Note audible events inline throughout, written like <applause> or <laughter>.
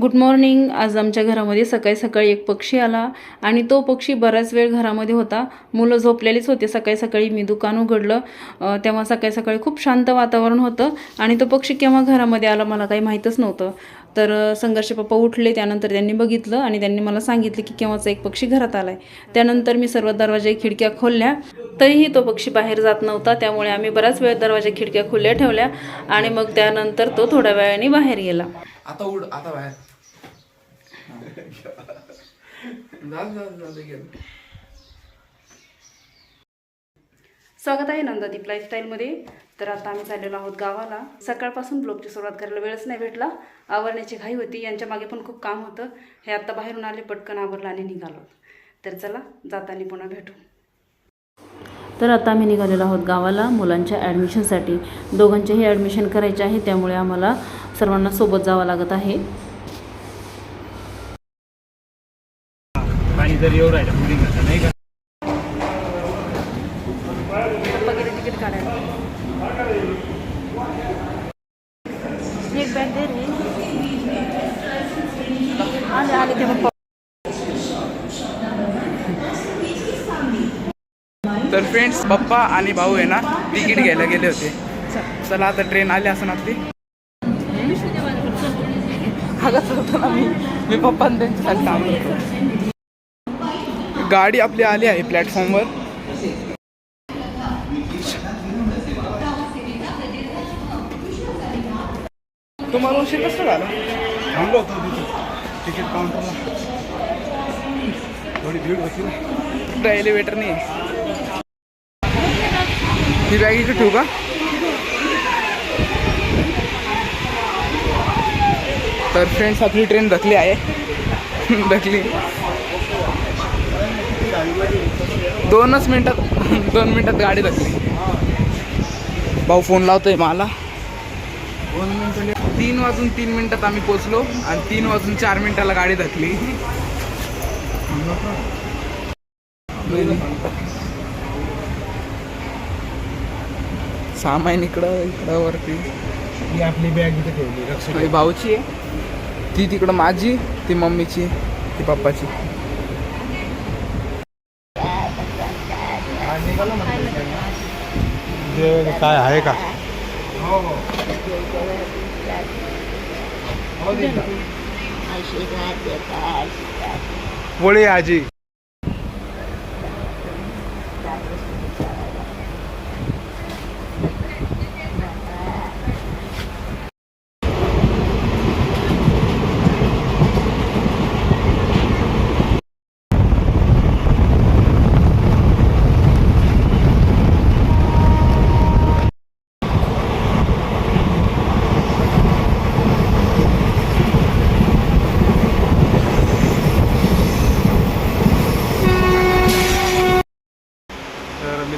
Good morning आज आमच्या घरामध्ये सकाळी सकाळी एक पक्षी आला आणि तो पक्षी बराच वेळ घरामध्ये होता. मुलं झोपलेलीच होते. सकाळी सकाळी मी दुकान उघडलं. तेव्हा सकाळी सकाळी खूप शांत वातावरण होतं आणि तो पक्षी केव्हा घरामध्ये आला मला काही माहीतच नव्हतं. तर संघर्ष पप्पा उठले. त्यानंतर त्यांनी बघितलं आणि त्यांनी मला सांगितलं की केव्हाचा एक पक्षी घरात आला आहे त्यानंतर मी सर्व दरवाजे खिडक्या खोलल्या. तरीही तो पक्षी बाहेर जात नव्हता. त्यामुळे आम्ही बराच वेळ दरवाजा खिडक्या खुल्या ठेवल्या आणि मग त्यानंतर तो थोड्या वेळाने बाहेर गेला. आता उड आता बाहेर. स्वागत आहे नंदादीप लाईफस्टाईलमध्ये. तर आता आम्ही चाललेलो आहोत गावाला. सकाळपासून ब्लॉगची सुरुवात करायला वेळच नाही भेटला. आवरण्याची घाई होती यांच्या मागे पण खूप काम होतं. हे आत्ता बाहेरून आले पटकन आवरलं आणि निघालो. तर चला जाताना पुन्हा भेटू. तर आता आम्ही निघालेलो आहोत गावाला मुलांच्या ॲडमिशनसाठी दोघांचेही ॲडमिशन करायचे आहे त्यामुळे आम्हाला सर्वांना सोबत जावं लागत आहे पाणी जर येऊ राहिलं मुलींना नाही का? तिकीट काढायला. एक बॅग दे रे आले आले ते मग तर फ्रेंड्स पप्पा आणि भाऊ आहे ना तिकीट घ्यायला गेले होते. चला. आता ट्रेन आली असं आपली. अगं चलतो ना मी. मी पप्पा त्यांच्यासाठी थांबलो होतो गाडी आपली आली आहे प्लॅटफॉर्मवर. तुम्हाला उशीर कसं झाला? थांबलो होतो तिथे. तिकीट काउंटरला थोडी भीड होती ना. एलिव्हेटर नाही ही बॅग इकडे ठेवू का? तर फ्रेंड्स आपली ट्रेन धकली आहे. <laughs> धकली दोनच मिनिटात दोन मिनिटात गाडी धकली भाऊ फोन लावतोय मला. दोन मिनिटं तीन वाजून तीन मिनिटात आम्ही पोचलो आणि तीन वाजून चार मिनिटाला गाडी धकली. सामान इकडं इकडं वरती. ही आपली बॅग इथे ठेवली भाऊची आहे. ती तिकडं माझी ती मम्मीची ती पप्पाची. जे काय आहे का? हो. हो वळी आजी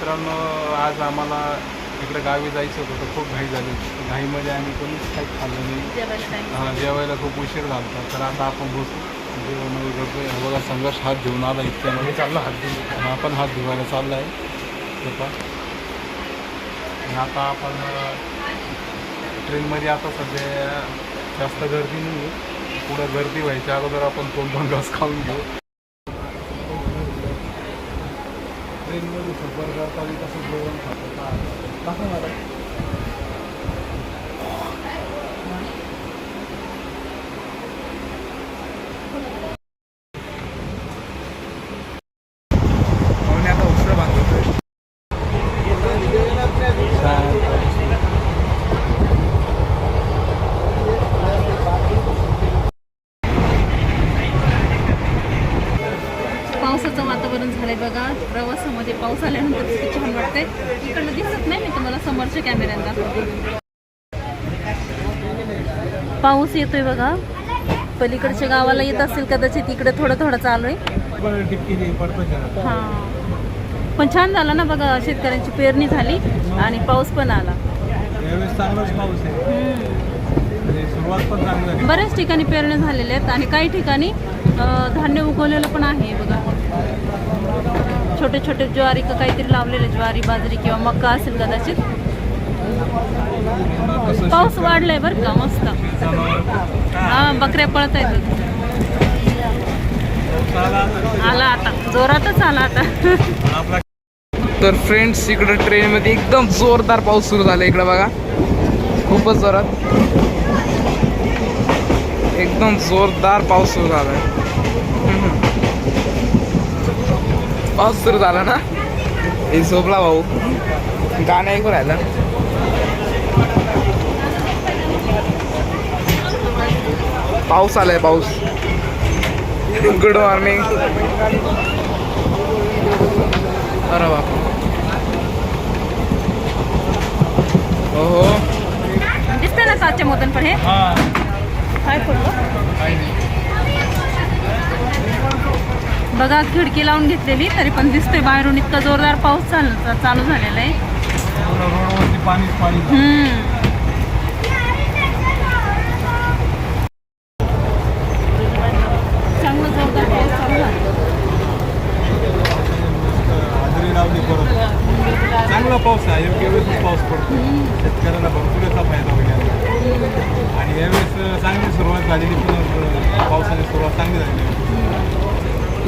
तर मित्रांनो आज आम्हाला इकडे गावी जायचं होतं तर खूप घाई झाली घाईमध्ये आम्ही कोणीच काही खाल्लं नाही. हा, जेवायला खूप उशीर झाला. तर आता आपण बसू. जेवण वगैरे बघा संघर्ष हात घेऊन आला इतक्यामध्ये चालला हात घेऊन हा पण हात धुवायला चालला आहे ते पण आणि आता आपण ट्रेनमध्ये आता सध्या जास्त गर्दी नाही आहे पुढं गर्दी व्हायच्या अगोदर आपण दोन दोन घास खाऊन घेऊ. ट्रेनमध्ये सफर करताना कसं जेवण खातं कसं मला आता. उसळ बांधतोय पावसाचं वातावरण झालंय बघा प्रवासामध्ये पाऊस आल्यानंतर किती छान वाटतंय इकडनं दिसत नाही मी तुम्हाला पाऊस येतोय बघा. पलीकडच्या गावाला येत असेल कदाचित इकडे थोडं थोडं चालू आहे. हा. पण छान झालं ना बघा शेतकऱ्यांची पेरणी झाली आणि पाऊस पण आला. म्हणजे बऱ्याच ठिकाणी पेरण्या झालेल्या आहेत आणि काही ठिकाणी धान्य उगवलेलं पण आहे बघा. छोटे छोटे ज्वारी काहीतरी लावलेले ज्वारी बाजरी किंवा मका असेल कदाचित. पाऊस वाढलाय बरं का? मस्त. हा बकऱ्या पळत आहेत आला आता. जोरातच आला आता. तर फ्रेंड्स इकडं ट्रेनमध्ये एकदम जोरदार पाऊस सुरू झाला इकडं बघा. खूपच जोरात. एकदम जोरदार पाऊस सुरू झाला पाऊस सुरू झाला ना? हे झोपला भाऊ. गाणं ऐकू राहिला. पाऊस आलाय पाऊस. गुड मॉर्निंग अरे बाप हो दिसतंय ना सातच्या मोदन पण हे? काय पडलं बघा खिडकी लावून घेतलेली तरी पण दिसतोय बाहेरून इतका जोरदार पाऊस चालू चालू झालेला आहे. पाणी हम्म. चांगला जोरदार पाऊस चालू झाला हाजरी लावली परत चांगला पाऊस आहे योग्य वेळेस पाऊस पडतो शेतकऱ्याला भरपूर याचा फायदा होईल याचा. आणि यावेळेस चांगली सुरुवात झालेली पण पावसाची सुरुवात चांगली झालेली आहे.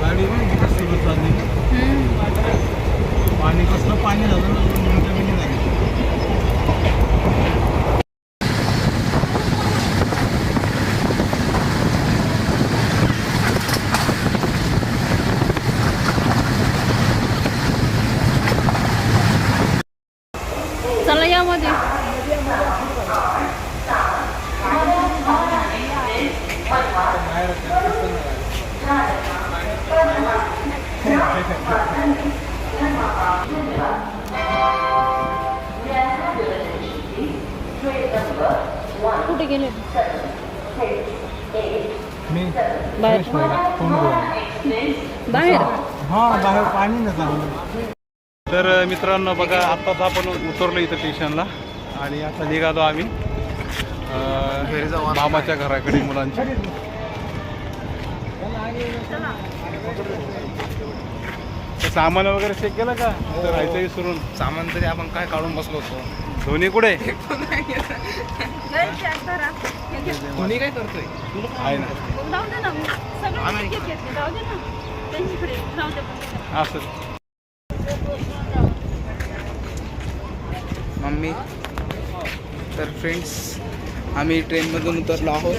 गाडी नाही का सुरू चालली पाणी कसलं पाणी झालं ना, जमिनी झाली चला यामध्ये कुठे गेले. मी बाहेर. बाहेर. हां बाहेर पाणी ना तर मित्रांनो बघा आत्ताच आपण उतरलो इथं स्टेशनला आणि आता निघालो आम्ही अं, मामाच्या घराकडे मुलांच्या सामान वगैरे चेक केलं का? इथं राहायचं विसरून. सामान तरी आपण काय काढून बसलो होतो? धोनी कुठे? काय करतोय? आहे ना. असं. मम्मी तर फ्रेंड्स आम्ही ट्रेनमधून उतरलो आहोत.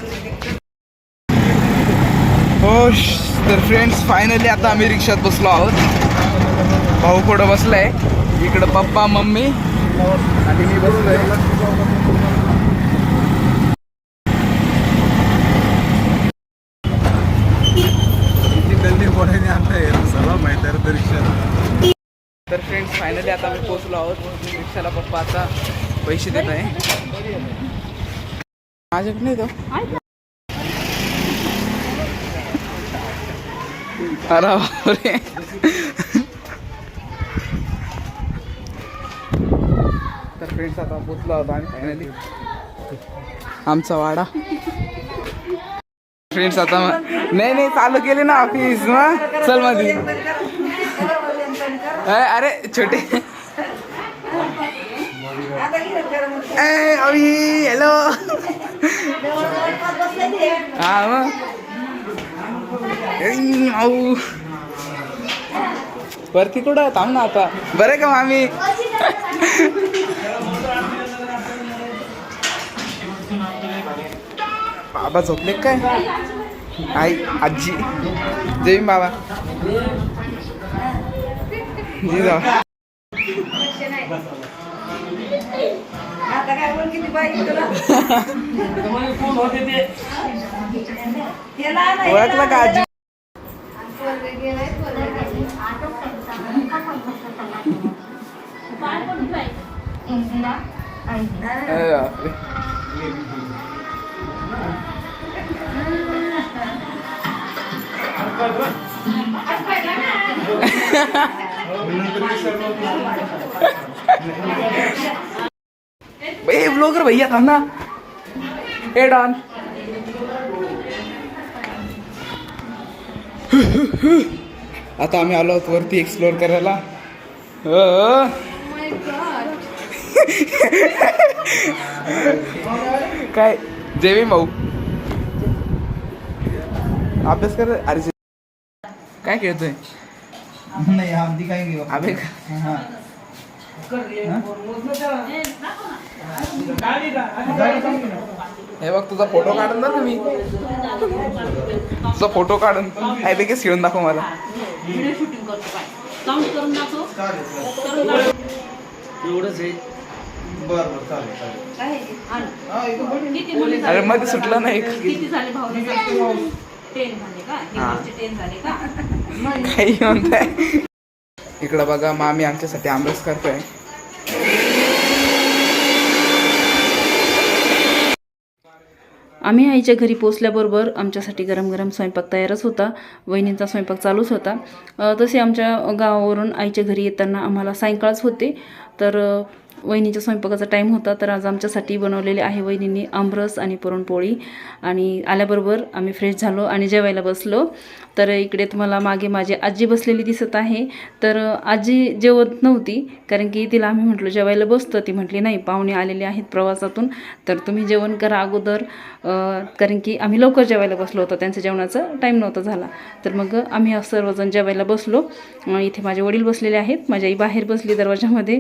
हो श- तर फ्रेंड्स फायनली आता आम्ही रिक्षात बसलो आहोत. भाऊ पुढं बसलाय. इकडं पप्पा मम्मी. आणि मी बसलोय आहे तर फ्रेंड्स फायनली आता आम्ही पोहोचलो आहोत. रिक्षाला पप्पा आता पैसे देत आहे. माझ्याकडे नाही तो. अरे बापरे तर फ्रेंड्स आता पोचलो होता आम्ही फायनली आमचा वाडा. फ्रेंड्स आता मग- नाही नाही चालू केले ना ऑफिस मग चलमध्ये अरे छोटे. ए, हॅलो हा मग परती कुठं थांब ना आता. बरं का मामी? बाबा झोपले काय? आई आजी. जय भीम बाबा. जी. आहे. ओळखलं का आजी? अरे ए ब्लॉगर भैया थांब ना। ए डॉन आता आम्ही आलो आहोत वरती एक्सप्लोर करायला. काय? जेवी भाऊ. अभ्यास कर अरे काय खेळतोय? नाही आमची काय घेऊ अबे हा. हे? बघ तुझा फोटो काढून ना तुम्ही तुझा फोटो काढून. काय बेकेस खेळून दाखव मला. व्हिडिओ शूटिंग करतो काय काउंट करून दाखव. एवढंच आहे. हा, अरे मध्ये सुटला नाही. झाले टेन झाले का टेन झाले का? <laughs> काही म्हणताय. इकडं बघा मामी आमच्यासाठी आंबरस करतोय. आम्ही आईच्या घरी पोचल्याबरोबर आमच्यासाठी गरम गरम स्वयंपाक तयारच होता. वहिनींचा स्वयंपाक चालूच होता. अ, तसे आमच्या गावावरून आईच्या घरी येताना आम्हाला सायंकाळच होते. तर अ, वहिनीच्या स्वयंपाकाचा टाईम होता तर आज आमच्यासाठी बनवलेले आहे वहिनींनी आमरस आणि पुरणपोळी. आणि आल्याबरोबर आम्ही फ्रेश झालो आणि जेवायला बसलो. तर इकडे तुम्हाला मागे माझी आजी बसलेली दिसत आहे. तर आजी जेवत नव्हती कारण की तिला आम्ही म्हटलो जेवायला बसतं. ती म्हटली नाही पाहुणे आलेले आहेत प्रवासातून तर तुम्ही जेवण करा अगोदर. कारण की आम्ही लवकर जेवायला बसलो होतो. त्यांचं जेवणाचा टाईम नव्हता झाला. तर मग आम्ही सर्वजण जेवायला बसलो. इथे माझे वडील बसलेले आहेत. माझी आई बाहेर बसली दरवाजामध्ये.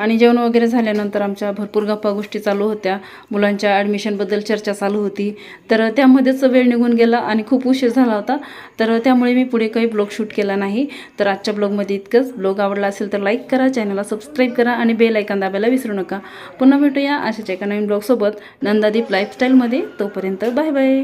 आणि जेवण वगैरे झाल्यानंतर आमच्या भरपूर गप्पा गोष्टी चालू होत्या. मुलांच्या ॲडमिशनबद्दल चर्चा चालू होती. तर त्यामध्येच वेळ निघून गेला आणि खूप उशीर झाला होता. तर त्यामुळे मी पुढे काही ब्लॉग शूट केला नाही. तर आजच्या ब्लॉगमध्ये इतकंच. ब्लॉग आवडला असेल तर लाईक करा चॅनलला सबस्क्राईब करा आणि बेल ऐकन दाबायला विसरू नका. पुन्हा भेटूया अशाच एका नवीन ब्लॉगसोबत नंदादीप लाईफस्टाईलमध्ये तोपर्यंत बाय बाय